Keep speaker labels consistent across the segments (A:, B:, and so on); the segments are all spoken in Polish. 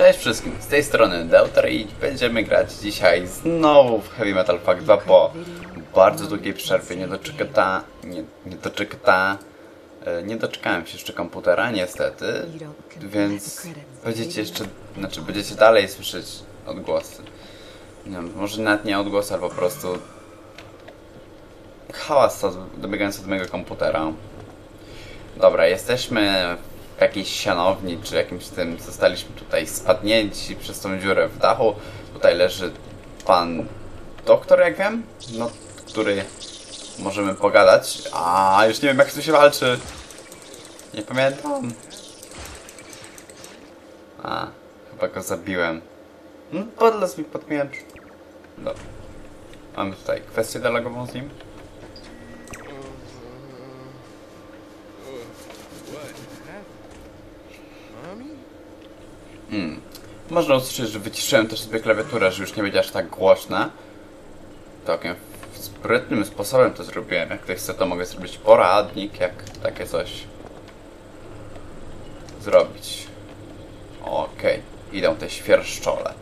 A: Cześć wszystkim, z tej strony Deuter i będziemy grać dzisiaj znowu w Heavy Metal Pack 2 po bardzo długiej przerwie. Nie doczekata, nie, nie doczekata, e, nie doczekałem się jeszcze komputera niestety, więc będziecie jeszcze, znaczy będziecie dalej słyszeć odgłosy. Nie wiem, może nawet nie odgłosy, ale po prostu hałas dobiegający od mojego komputera. Dobra, jesteśmy jakiejś sianowni, czy jakimś tym, zostaliśmy tutaj spadnięci przez tą dziurę w dachu. Tutaj leży pan doktor, jak wiem, no, który możemy pogadać. A już nie wiem, jak tu się walczy. Nie pamiętam. A, chyba go zabiłem. No, podlazł mi pod miecz. Dobra. Mamy tutaj kwestię dialogową z nim. Hmm. Można usłyszeć, że wyciszyłem też sobie klawiaturę, że już nie będzie aż tak głośna. Takim sprytnym sposobem to zrobiłem. Jak ktoś chce, to mogę zrobić poradnik, jak takie coś zrobić. Okej, idą te świerszczole.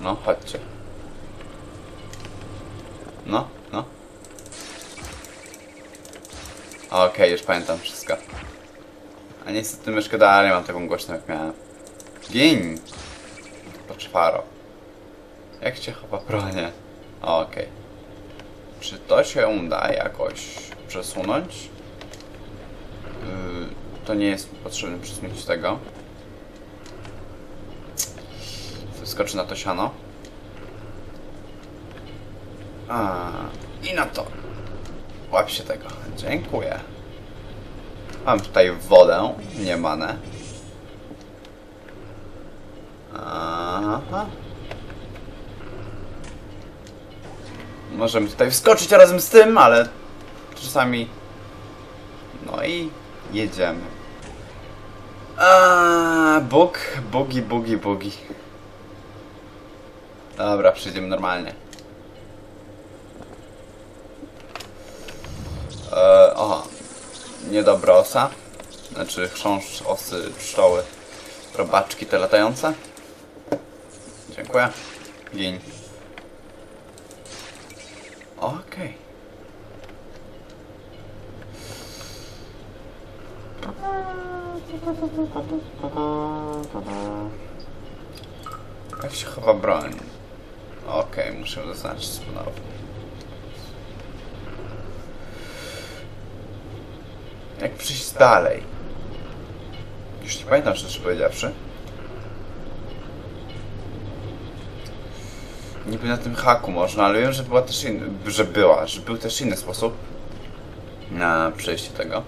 A: No, chodźcie. No, no. Okej, już pamiętam wszystko. A niestety myszkę dalej mam taką głośną jak miałem. Gin! Poczwaro. Jak się chowa bronię? Okej. Czy to się da jakoś przesunąć? Yy, to nie jest potrzebne przesunięcie tego. Wyskoczy na to siano. A, I na to. Łap się tego. Dziękuję. Mam tutaj wodę, nie manę. Aha. Możemy tutaj wskoczyć razem z tym, ale czasami... No i jedziemy. A, bug, bugi, bugi, bugi. Dobra, przejdziemy normalnie. E, aha, niedobra osa. Znaczy chrząszcz, osy, pszczoły, robaczki te latające. Dziękuję. Gin. Okej. Jak się chowa broń? Okej, muszę zaznaczyć ponownie. Przyjść dalej? Już nie pamiętam, szczerze powiedziawszy. Niby na tym haku można, ale wiem, że była też inny, że była, że był też inny sposób na przejście tego.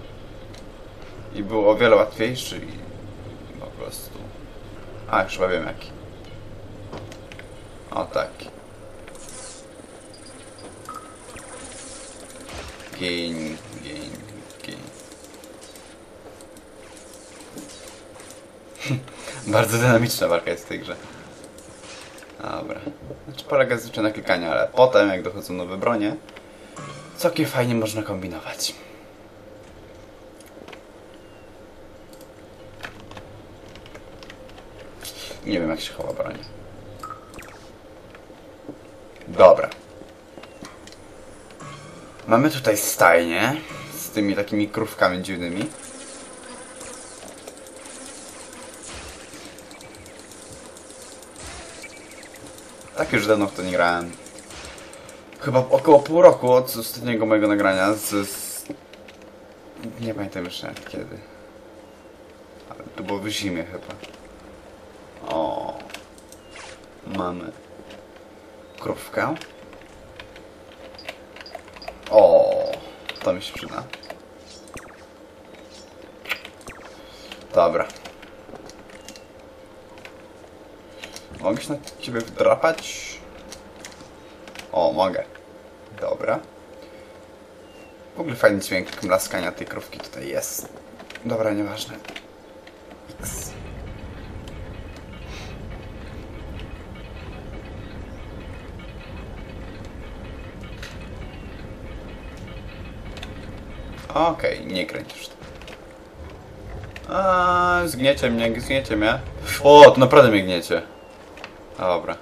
A: I był o wiele łatwiejszy i po prostu... A, chyba wiem jaki. O taki. Gin, gin. Bardzo dynamiczna walka jest w tej grze. Dobra. Znaczy polega zwyczaj na klikaniu, ale potem jak dochodzą nowe bronie, całkiem fajnie można kombinować. Nie wiem jak się chowa broń. Dobra. Mamy tutaj stajnię z tymi takimi krówkami dziwnymi. Tak już dawno w to nie grałem. Chyba około pół roku od ostatniego mojego nagrania z... z... Nie pamiętam jeszcze kiedy. Ale to było w zimie chyba. O, Mamy krówkę. O, to mi się przyda. Dobra. Mogę się na ciebie wdrapać? O, mogę. Dobra. W ogóle fajny dźwięk mlaskania tej krówki tutaj jest. Dobra, nieważne. X. Okej, nie kręcisz. A, zgniecie mnie, zgniecie mnie. O, to naprawdę mnie gniecie. Dobra.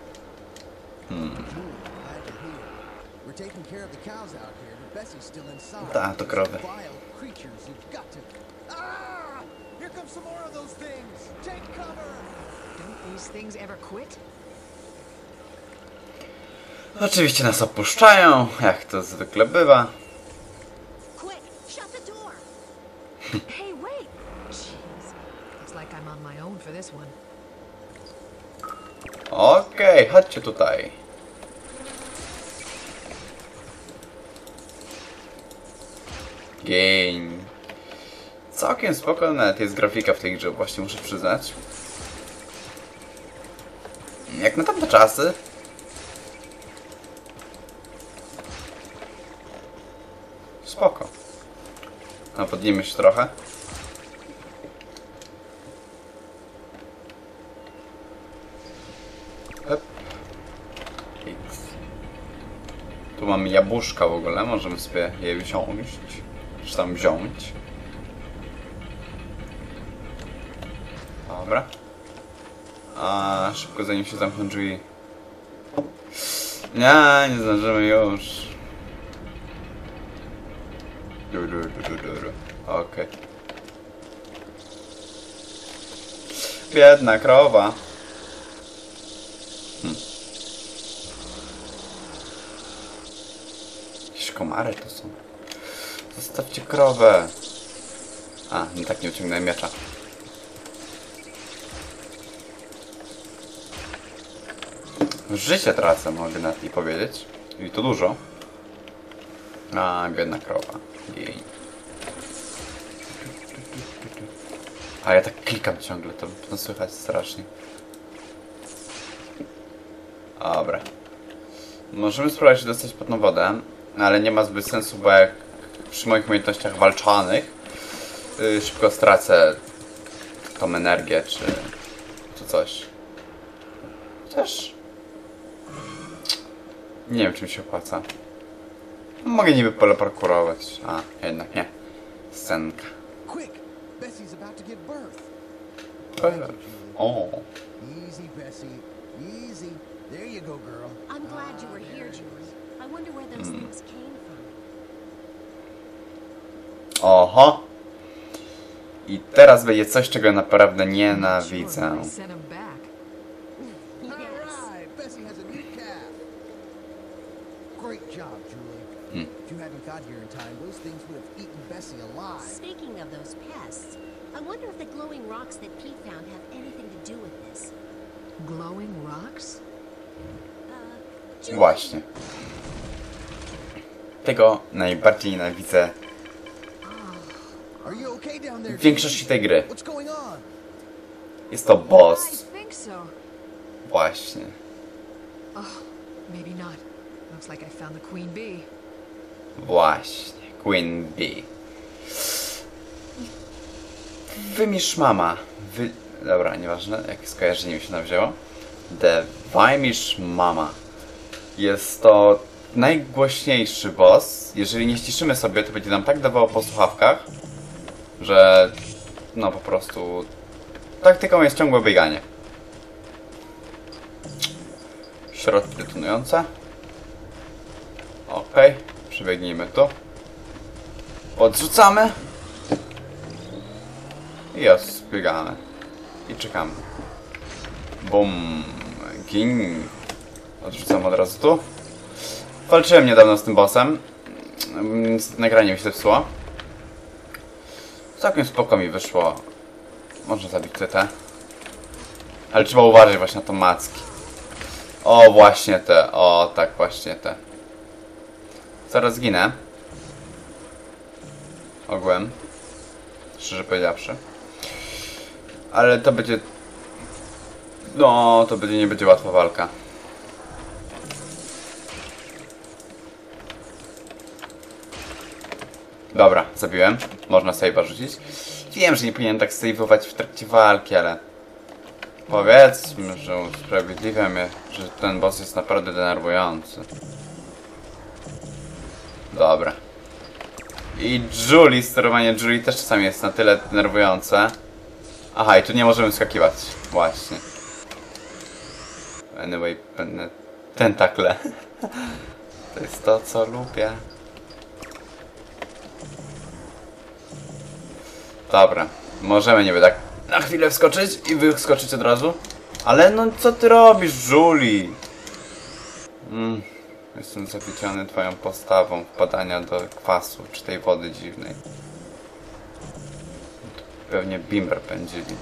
B: Inside.
A: Ta, to krowy.
B: Here come some more of those things. Take cover.
C: Don't these things ever quit?
A: Oczywiście nas opuszczają, jak to zwykle bywa.
D: Quick, shut the door.
C: hey, wait! Jeez. Looks like I'm on my own for this one.
A: Okej, chodźcie tutaj. Gień. Całkiem spoko nawet jest grafika w tej grze, właśnie muszę przyznać. Jak na tamte czasy. Spoko. No, podnijmy się trochę. Hop. X. Tu mamy jabłuszka w ogóle, możemy sobie je wziąć. Czy tam wziąć. Dobra. A szybko zanim się zamkną drzwi. Nie, nie zdążymy już. Okej. Biedna krowa. Jakieś komary to są. Zostawcie krowę. A, nie tak nie wyciągnąłem miecza. Życie tracę, mogę na tej powiedzieć. I to dużo. A, biedna krowa. Jej. A ja tak klikam ciągle, to, słychać strasznie. Dobra. Możemy spróbować się dostać pod wodę, ale nie ma zbyt sensu, bo jak przy moich umiejętnościach walczanych yy, szybko stracę tą energię, czy, czy coś. Też nie wiem, czy mi się opłaca. Mogę niby pole parkurować, a jednak nie. Scenka.
B: Quick! Bessie's about to give birth.
A: O,
B: Easy, Bessie. Easy. There you go, girl.
D: I'm glad you were here, Julie. I wonder where those hmm. things came from.
A: oho. I teraz będzie coś, czego naprawdę nienawidzę.
C: Sure, send 'em back.
B: All
D: Yes.
B: right, Bessie has a new calf. Great job, Julie. Hmm. If you hadn't got here in time, those things would have eaten Bessie alive.
D: Speaking of those pests, I wonder if the glowing rocks that Pete found have anything to do with this.
C: Glowing rocks?
A: Właśnie. Tego najbardziej nienawidzę w większości tej gry. Jest to boss. Właśnie.
C: Oh.
A: Właśnie. Queen Bee. Wymisz mama. Wy... Dobra, nieważne, jakie skojarzenie mi się nawzięło. The Wymisz mama. Jest to najgłośniejszy boss. Jeżeli nie ściszymy sobie, to będzie nam tak dawało po słuchawkach, że no po prostu taktyką jest ciągłe bieganie. Środki detonujące. Okej, przebiegnijmy tu. Odrzucamy. I jest, biegamy. I czekamy. Bum. Gin. Odrzucam od razu tu. Walczyłem niedawno z tym bossem. Niestety nagranie mi się zepsuło. Całkiem spoko mi wyszło. Można zabić TT. Ale trzeba uważać właśnie na to macki. O, właśnie te. O, tak, właśnie te. Zaraz ginę. Ogółem. Szczerze powiedziawszy. Ale to będzie... No, to będzie nie będzie łatwa walka. Dobra, zabiłem. Można save'a rzucić. Wiem, że nie powinienem tak save'ować w trakcie walki, ale... Powiedzmy, że usprawiedliwiam je, że ten boss jest naprawdę denerwujący. Dobra. I Julie, sterowanie Julie też czasami jest na tyle denerwujące, Aha, i tu nie możemy skakiwać. Właśnie. Anyway, pewne tentakle. To jest to, co lubię. Dobra, możemy niby tak na chwilę wskoczyć i wy od razu. Ale no co ty robisz, Julie? Mm, jestem zawiedziony twoją postawą wpadania do kwasu czy tej wody dziwnej. Pewnie bimber pędzili.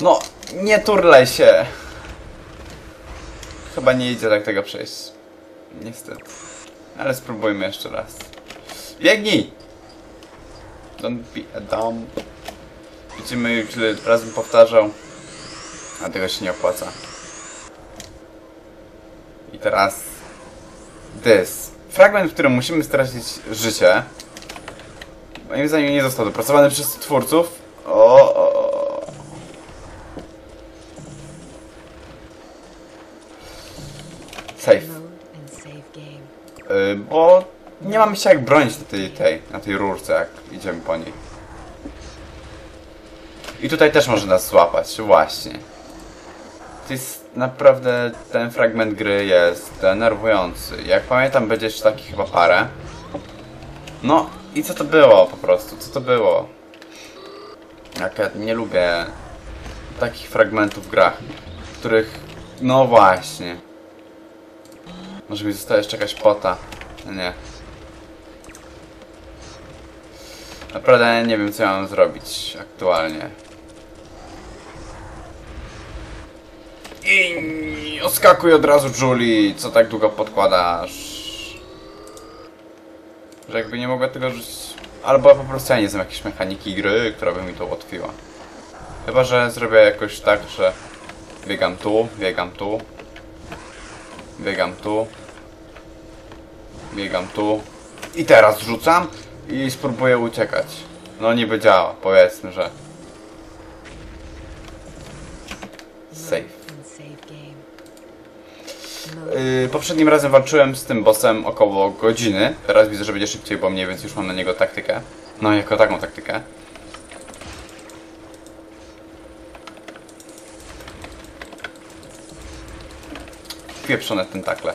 A: No, nie turlaj się! Chyba nie idzie tak tego przejść. Niestety. Ale spróbujmy jeszcze raz. Biegnij! Don't be a dumb. Widzimy już ile razy powtarzał. A tego się nie opłaca. I teraz... This. Fragment, w którym musimy stracić życie. Moim zdaniem nie został dopracowany przez twórców. O, o, o.
C: Save game.
A: Y, bo nie mamy się jak bronić na tej, tej, na tej rurce, jak idziemy po niej. I tutaj też może nas złapać, właśnie. To jest naprawdę, ten fragment gry jest denerwujący. Jak pamiętam, będzie jeszcze taki chyba parę. No i co to było po prostu, co to było? Jak ja nie lubię takich fragmentów w grach, w których, no właśnie, może mi została jeszcze jakaś pota. Nie. Naprawdę nie wiem co mam zrobić aktualnie. I oskakuj od razu Julie, co tak długo podkładasz? Że jakby nie mogła tego rzucić. Albo po prostu ja nie znam jakiejś mechaniki gry, która by mi to ułatwiła. Chyba, że zrobię jakoś tak, że biegam tu, biegam tu, biegam tu, biegam tu i teraz rzucam i spróbuję uciekać. No niby działa, powiedzmy, że safe. Yy, poprzednim razem walczyłem z tym bossem około godziny. Teraz widzę, że będzie szybciej, bo mniej więcej już mam na niego taktykę. No, jako taką taktykę. Pieprzone tentakle.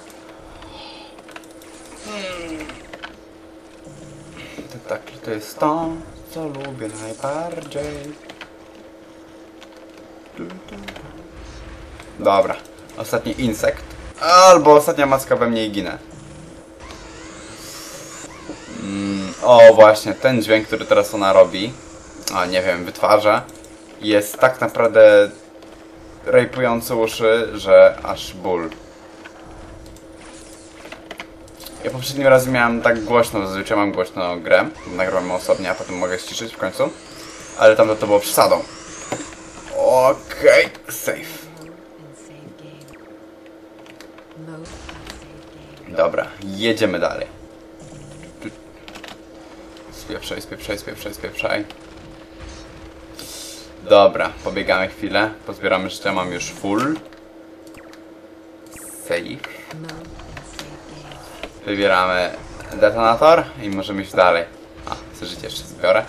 A: Tentakle to jest to, co lubię najbardziej. Dobra, ostatni insekt. Albo ostatnia macka we mnie i ginę. Mm, o, właśnie, ten dźwięk, który teraz ona robi, a nie wiem, wytwarza, jest tak naprawdę rejpujący uszy, że aż ból. Ja poprzednim razem miałem tak głośno, zazwyczaj mam głośno grę, nagrywam osobnie, a potem mogę ściszyć w końcu, ale tam to było przesadą. Okej, safe.
C: save game.
A: Dobra, jedziemy dalej. Spieprzaj, spieprzaj, spieprzaj, spieprzaj. Dobra, pobiegamy chwilę. Pozbieramy życia, mam już full. Save. Wybieramy detonator i możemy iść dalej. A, chcę życie jeszcze zbiorę.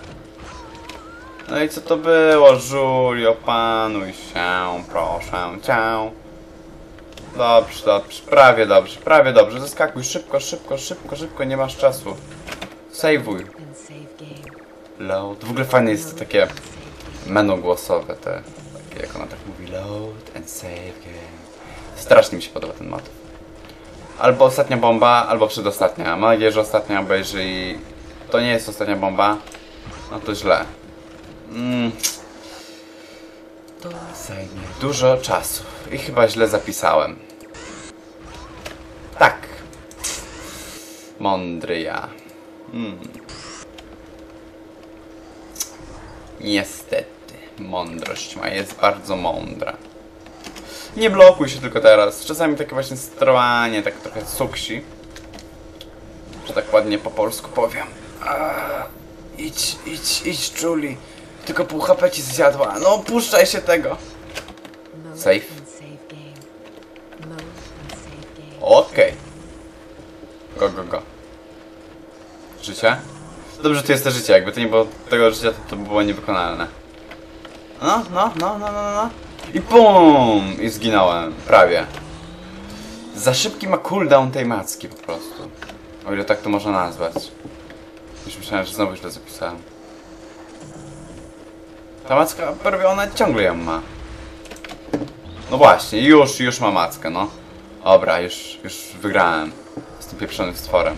A: No i co to było, Julio? Panuj się, proszę cię. Dobrze, dobrze, prawie dobrze, prawie dobrze. Zaskakuj szybko, szybko, szybko, szybko, nie masz czasu. Sejwuj. Load. W ogóle fajne jest to takie menu głosowe, te, takie jak ona tak mówi, load and save game. Strasznie mi się podoba ten motyw. Albo ostatnia bomba, albo przedostatnia. Mam nadzieję, że ostatnia, bo jeżeli to nie jest ostatnia bomba, no to źle. Mm. To zajmie dużo czasu. I chyba źle zapisałem. Tak. Mądry ja. Hmm. Niestety, mądrość ma jest bardzo mądra. Nie blokuj się tylko teraz. Czasami takie właśnie sterowanie, tak trochę suksi. Że tak ładnie po polsku powiem. A, idź, idź, idź, Julie. Tylko pół HP ci zjadła. No, puszczaj się tego.
C: Game.
A: Okej. Go, go, go. Życie? Dobrze, tu jest to życie. Jakby to nie było tego życia, to, to by było niewykonalne. No, no, no, no, no, no. I BUM! I zginąłem. Prawie. Za szybki ma cooldown tej macki po prostu. O ile tak to można nazwać. Już myślałem, że znowu źle zapisałem. Ta macka prawie ona ciągle ją ma. No właśnie, już, już ma mackę, no. Dobra, już, już wygrałem z tym pieprzonym stworem.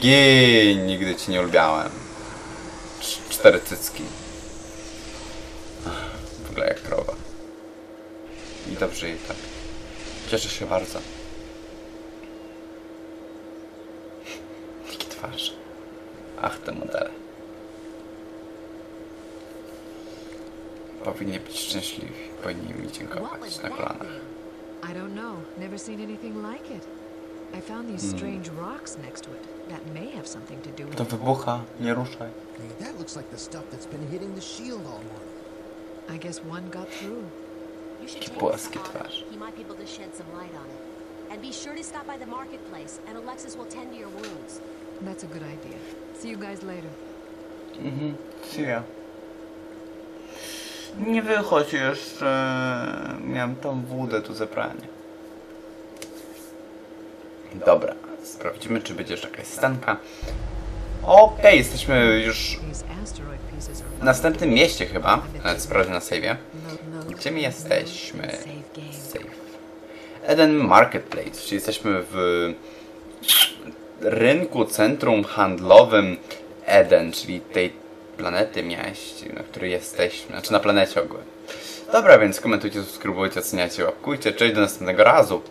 A: Gień, nigdy ci nie lubiałem. Cz- cztery cycki. Ach, Wygląda jak krowa. I dobrze jej tak. Cieszę się bardzo. Jakie twarze. Ach, te modele. Powinni być szczęśliwi. Powinni mi dziękować na kolanach.
C: I don't know. Never seen anything like it. I found these strange rocks next to it. That may have something to do with
A: To wybucha, nie ruszaj.
B: That looks like the stuff that's been hitting the shield all morning.
C: I guess one got through.
D: You should
A: Jaki
D: take
A: płaski
D: this to Otto.
A: twarz.
D: He might be able to shed some light on it. And be sure to stop by the marketplace, and Alexis will tend to your wounds.
C: That's a good idea. See you guys later.
A: Mhm, see Nie wychodź jeszcze. Miałem tam wódę do zebrania. Dobra, sprawdzimy, czy będzie jeszcze jakaś scenka. Okej, jesteśmy już w następnym mieście chyba. Nawet sprawdzę na save'ie. Gdzie my jesteśmy?
C: Save.
A: Eden Marketplace, czyli jesteśmy w rynku, centrum handlowym Eden, czyli tej planety mieście, na której jesteśmy, znaczy na planecie ogólnie. Dobra, więc komentujcie, subskrybujcie, oceniajcie, łapkujcie, cześć do następnego razu.